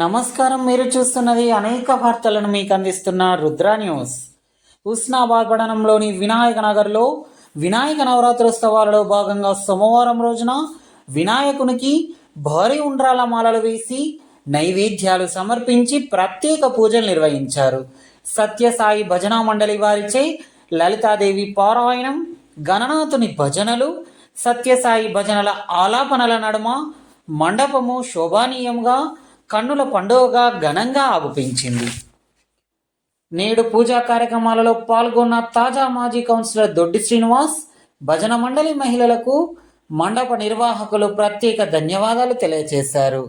నమస్కారం మీరు చూస్తున్నది అనేక వార్తలను మీకు అందిస్తున్న రుద్ర న్యూస్. ఉస్నాబాద్ పట్టణంలోని వినాయక నగర్లో వినాయక నవరాత్రోత్సవాలలో భాగంగా సోమవారం రోజున వినాయకునికి భారీ ఉండ్రాల మాలలు వేసి నైవేద్యాలు సమర్పించి ప్రత్యేక పూజలు నిర్వహించారు. సత్యసాయి భజనా మండలి వారిచే లలితాదేవి పారాయణం గణనాథుని భజనలు సత్యసాయి భజనల ఆలాపనల నడుమ మండపము శోభానీయంగా కన్నుల పండుగగా ఘనంగా ఆగుపించింది నేడు పూజా కార్యక్రమాలలో పాల్గొన్న తాజా మాజీ కౌన్సిలర్ దొడ్డి శ్రీనివాస్ భజన మండలి మహిళలకు మండప నిర్వాహకులు ప్రత్యేక ధన్యవాదాలు తెలియజేశారు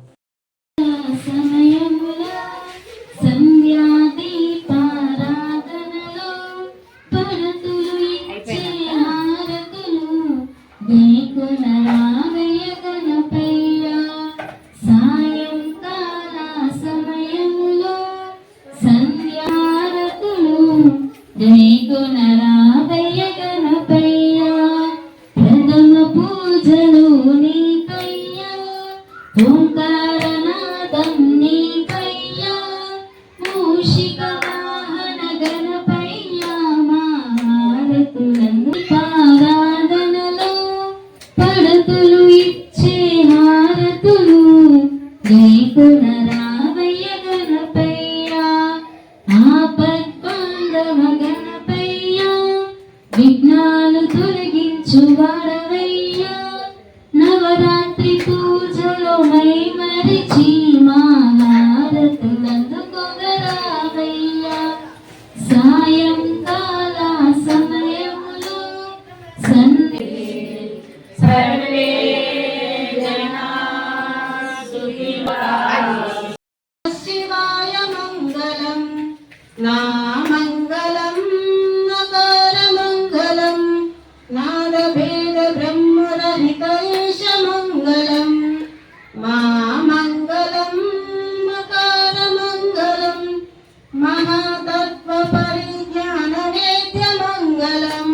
మంగళం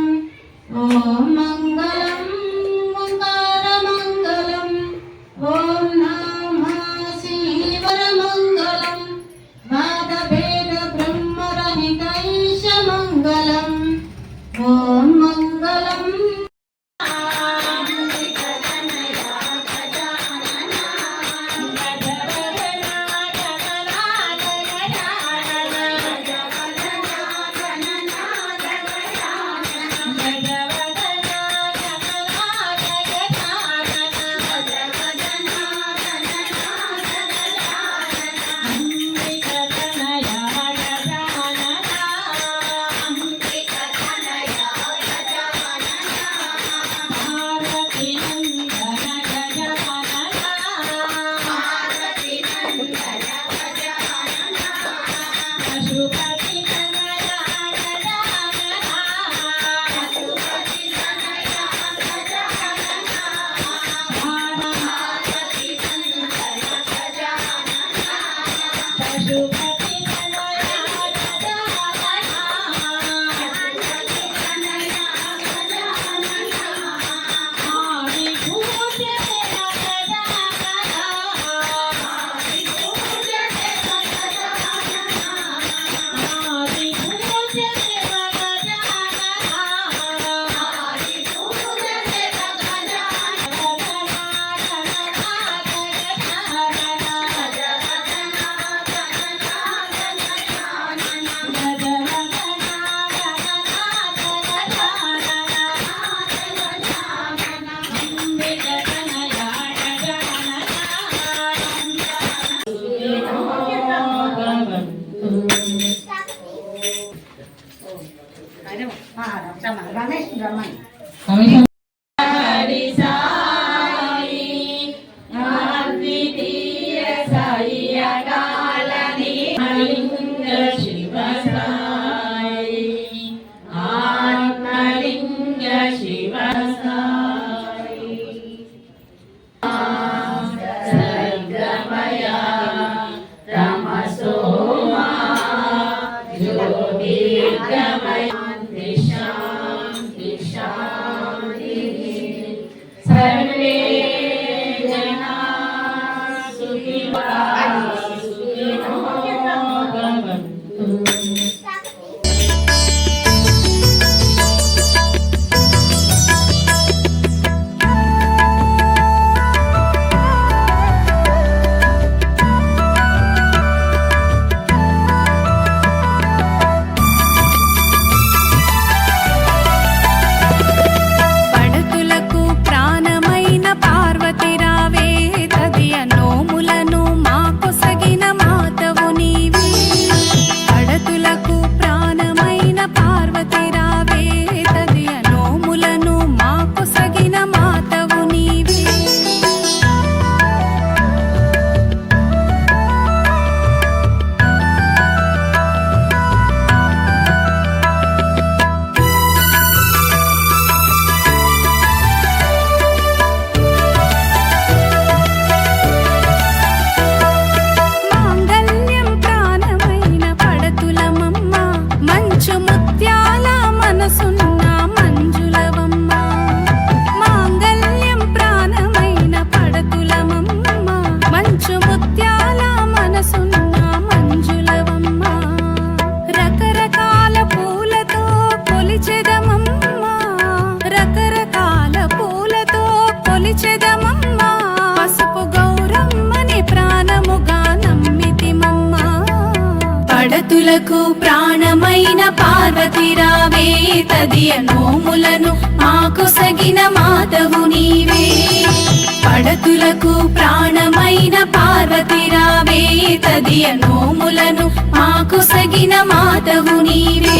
ఓం 我没 పడతులకు ప్రాణమైన పార్వతిరావే తదియ నోములను మాకు సగిన మాతవు నీవే. పడతులకు ప్రాణమైన పార్వతిరావే తదియ నోములను మాకు సగిన మాతవు నీవే.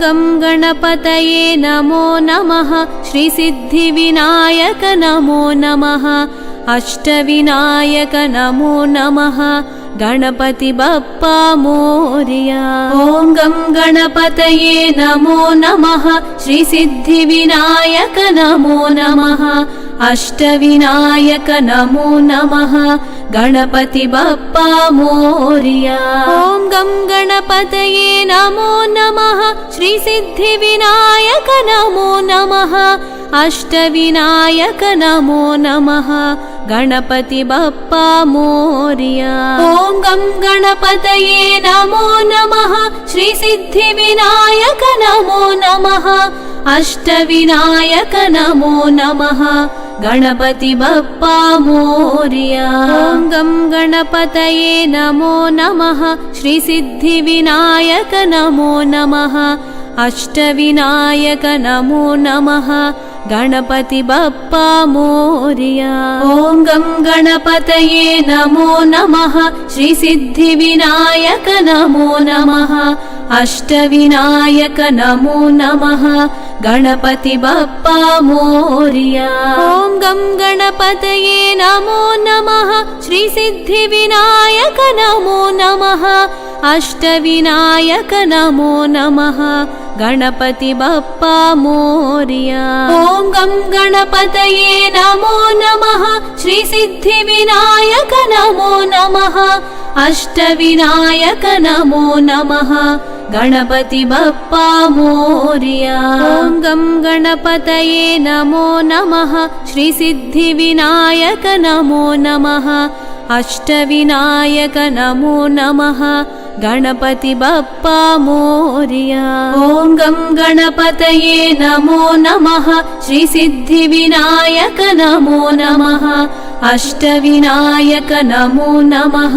गं गणपतये नमो नमः श्रीसिद्धिविनायक नमो नमः अष्टविनायक नमो नमः गणपति बप्पा मोर्या। ॐ गं गणपतये नमो नमः श्रीसिद्धिविनायक नमो नमः अष्टविनायक नमो नमः। गणपति बप्पा मोर्या। ॐ गं गणपतये नमो नमः। श्रीसिद्धिविनायक नमो नमः। अष्टविनायक नमो नमः। गणपति बप्पा मोर्या। ॐ गं गणपतये नमो नमः। श्रीसिद्धिविनायक नमो नमः। अष्टविनायक नमो नमः गणपति बप्पा मोर्या। गं गणपतये नमो नमः। श्रीसिद्धिविनायक नमो नमः। अष्टविनायक नमो नमः। गणपति बप्पा मोर्या। ॐ गं गणपतये नमो नमः। श्रीसिद्धिविनायक नमो नमः। अष्टविनायक नमो नमः गणपति बप्पा मोर्या। ॐ गं गणपतये नमो नमः। श्रीसिद्धिविनायक नमो नमः। अष्टविनायक नमो नमः। गणपति बप्पा मोर्या। ॐ गं गणपतये नमो नमः। श्रीसिद्धिविनायक नमो नमः। अष्टविनायक नमो नमः गणपति बप्पा मोर्या ॐ गं गणपतये नमो नमः। श्रीसिद्धिविनायक नमो नमः। अष्टविनायक नमो नमः। गणपति बप्पा मोर्या ॐ गं गणपतये नमो नमः। श्रीसिद्धिविनायक नमो नमः। अष्टविनायक नमो नमः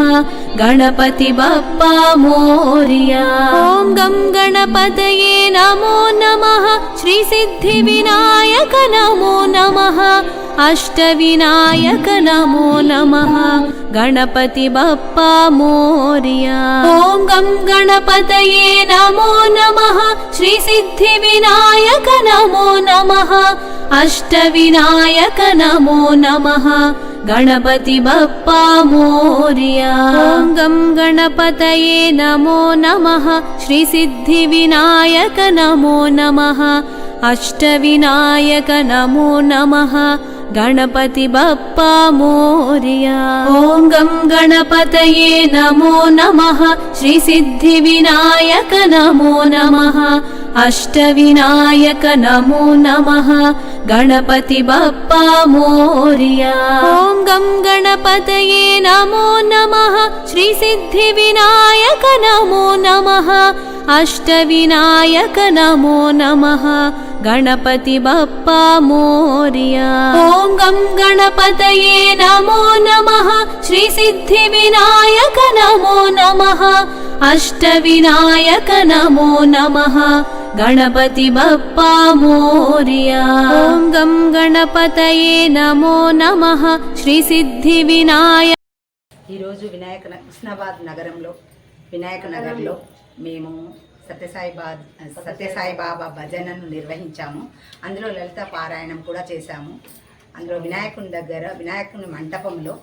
गणपति बप्पा मोर्या ॐ गं गणपतये नमो नमः। श्रीसिद्धिविनायक नमो नमः। अष्टविनायक नमो नमः। गणपति बप्पा मोर्या ॐ गं गणपतये नमो नमः। श्रीसिद्धिविनायक नमो नमः। अष्टविनायक नमो नमः गणपति बप्पा मोर्या ॐ गं गणपतये नमो नमः। श्रीसिद्धिविनायक नमो नमः। अष्टविनायक नमो नमः। गणपति बप्पा मोर्या ॐ गं गणपतये नमो नमः। श्रीसिद्धिविनायक नमो नमः अष्टविनायक नमो नमः। गणपति बप्पा मोर्या। ॐ गं गणपतये नमो नमः। श्रीसिद्धिविनायक नमो नमः। अष्टविनायक नमो नमः। गणपति बप्पा मोर्या। ॐ गं गणपतये नमो नमः। श्रीसिद्धिविनायक नमो नमः। अष्टविनायक नमो नमः गणपति बप्पा मोर्या ॐ गं गणपतये नमो नमः श्रीसिद्धिविनायक ఈరోజు వినాయక న- హుస్నాబాద్ నగరంలో వినాయక నగర్లో మేము సత్యసాయి బా సత్యసాయి బాబా భజనను నిర్వహించాము అందులో లలిత పారాయణం కూడా చేశాము అందులో వినాయకుని దగ్గర వినాయకుని మంటపంలో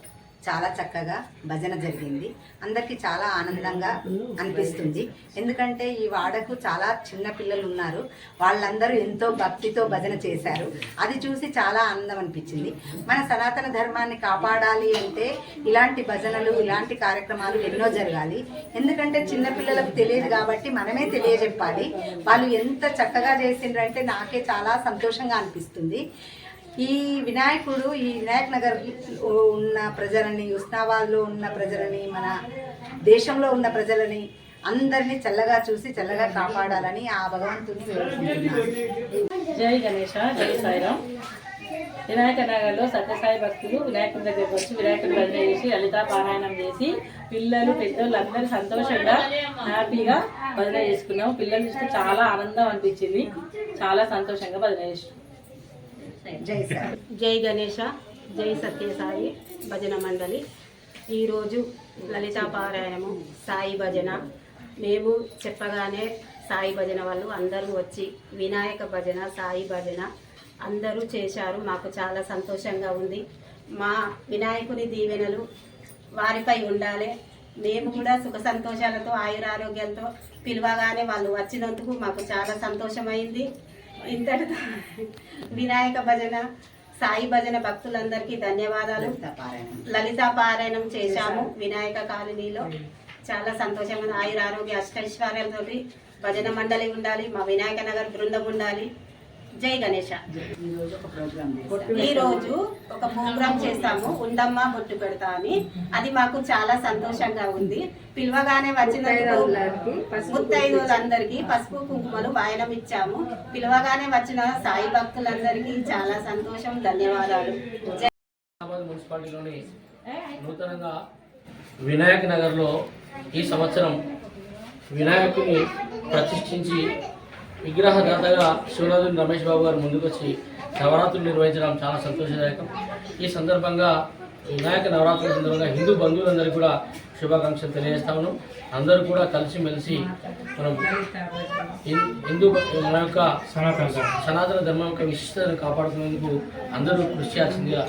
చాలా చక్కగా భజన జరిగింది. అందరికీ చాలా ఆనందంగా అనిపిస్తుంది. ఎందుకంటే ఈ వాడకు చాలా చిన్న పిల్లలు ఉన్నారు. వాళ్ళందరూ ఎంతో భక్తితో భజన చేశారు. అది చూసి చాలా ఆనందం అనిపించింది. మన సనాతన ధర్మాన్ని కాపాడాలి అంటే ఇలాంటి భజనలు ఇలాంటి కార్యక్రమాలు ఎన్నో జరగాలి. ఎందుకంటే చిన్న పిల్లలకు తెలియదు కాబట్టి మనమే తెలియజెప్పాలి. వాళ్ళు ఎంత చక్కగా చేసిండ్రంటే నాకే చాలా సంతోషంగా అనిపిస్తుంది. ఈ వినాయకుడు ఈ వినాయక్ నగర్ ఉన్న ప్రజలని ఉస్నాబాద్లో ఉన్న ప్రజలని మన దేశంలో ఉన్న ప్రజలని అందరినీ చల్లగా చూసి చల్లగా కాపాడాలని ఆ భగవంతుని జై గణేష జై సాయిరామ్. వినాయక నగర్లో సత్యసాయి భక్తులు వినాయకుడి దగ్గరకు వచ్చి వినాయకుడి భజన చేసి లలిత పారాయణం చేసి పిల్లలు పెద్దోళ్ళు అందరూ సంతోషంగా హ్యాపీగా భజన చేసుకున్నాం పిల్లలు చూస్తే చాలా ఆనందం అనిపించింది. చాలా సంతోషంగా భజన చేసినాం. జై జై గణేష జై సత్యసాయి భజన మండలి. ఈరోజు లలితా పారాయణము సాయి భజన. మేము చెప్పగానే సాయి భజన వాళ్ళు అందరూ వచ్చి వినాయక భజన సాయి భజన అందరూ చేశారు. మాకు చాలా సంతోషంగా ఉంది. మా వినాయకుని దీవెనలు వారిపై ఉండాలి. మేము కూడా సుఖ సంతోషాలతో ఆయురారోగ్యాలతో పిలవగానే వాళ్ళు వచ్చినందుకు మాకు చాలా సంతోషమైంది. ఇంతటితో వినాయక భజన సాయి భజన భక్తులందరికీ ధన్యవాదాలు. లలిత పారాయణం లలితా పారాయణం చేశాము వినాయక కాలనీలో. చాలా సంతోషంగా ఆయుర ఆరోగ్య అష్టైశ్వర్యాలతోటి భజన మండలి ఉండాలి మా వినాయక నగర్ బృందం ఉండాలి. జై గణేష. ఈరోజు ఒక ప్రోగ్రామ్ చేశారు ఈ రోజు ఒక ప్రోగ్రామ్ చేస్తాము. ఉండమ్మ బొట్టు పెడతా అని. అది మాకు చాలా సంతోషంగా ఉంది. పిలవగానే వచ్చినందుకు ముత్తైదులందరికీ పసుపు కుంకుమలు వాయనం ఇచ్చాము. పిలవగానే వచ్చిన సాయి భక్తులందరికీ చాలా సంతోషం. ధన్యవాదాలు. మున్సిపాలిటీలోని నూతనంగా వినాయక్ నగర్లో ఈ సంవత్సరం వినాయకుని ప్రతిష్ఠించి విగ్రహదాతగా శివనాథుని రమేష్ బాబు గారు ముందుకొచ్చి నవరాత్రులు నిర్వహించడం చాలా సంతోషదాయకం. ఈ సందర్భంగా వినాయక నవరాత్రుల సందర్భంగా హిందూ బంధువులందరికీ కూడా శుభాకాంక్షలు తెలియజేస్తా ఉన్నాం. అందరూ కూడా కలిసిమెలిసి మనం హిందూ మన యొక్క సనాతన ధర్మం. యొక్క విశిష్టతను కాపాడుకునేందుకు అందరూ కృషి చేయాల్సిందిగా